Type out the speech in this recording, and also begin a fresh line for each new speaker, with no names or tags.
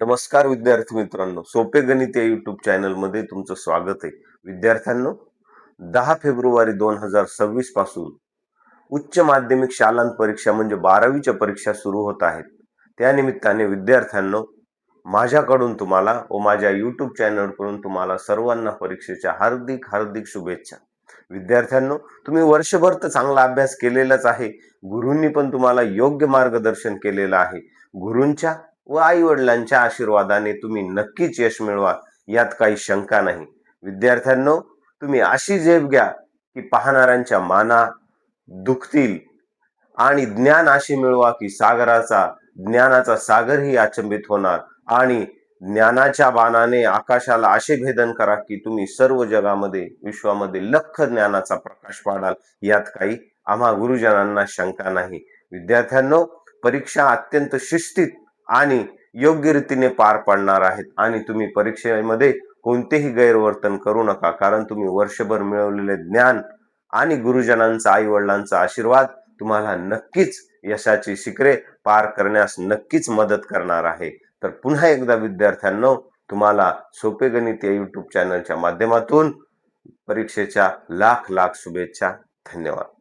नमस्कार विद्यार्थी मित्रांनो सोपे गणित या युट्यूब चॅनलमध्ये तुमचं स्वागत आहे. विद्यार्थ्यांनो दहा फेब्रुवारी दोन हजार सव्वीसपासून उच्च माध्यमिक शालांत परीक्षा म्हणजे बारावीच्या परीक्षा सुरू होत आहेत. त्यानिमित्ताने विद्यार्थ्यांनो माझ्याकडून तुम्हाला व माझ्या यूट्यूब चॅनलकडून तुम्हाला सर्वांना परीक्षेच्या हार्दिक हार्दिक शुभेच्छा. विद्यार्थ्यांनो तुम्ही वर्षभर तर चांगला अभ्यास केलेलाच आहे. गुरूंनी पण तुम्हाला योग्य मार्गदर्शन केलेलं आहे. गुरूंच्या व आई वडिलांच्या आशीर्वादाने तुम्ही नक्कीच यश मिळवा यात काही शंका नाही. विद्यार्थ्यांनो तुम्ही अशी झेप घ्या की पाहणाऱ्यांच्या माना दुखतील आणि ज्ञान असे मिळवा की सागराचा ज्ञानाचा सागरही अचंबित होणार आणि ज्ञानाच्या बाणाने आकाशाला असे भेदन करा की तुम्ही सर्व जगामध्ये विश्वामध्ये लख ज्ञानाचा प्रकाश पाडाल यात काही आम्हा गुरुजनांना शंका नाही. विद्यार्थ्यांनो परीक्षा अत्यंत शिस्तीत आणि योग्य रीतीने पार पाडणार आहेत. आणि तुम्ही परीक्षेमध्ये कोणतेही गैरवर्तन करू नका कारण तुम्ही वर्षभर मिळवलेले ज्ञान आणि गुरुजनांचा आई वडिलांचा आशीर्वाद तुम्हाला नक्कीच यशाची शिखरे पार करण्यास नक्कीच मदत करणार आहे. तर पुन्हा एकदा विद्यार्थ्यांनो तुम्हाला सोपे गणित या युट्यूब चॅनलच्या माध्यमातून परीक्षेच्या लाख लाख शुभेच्छा. धन्यवाद.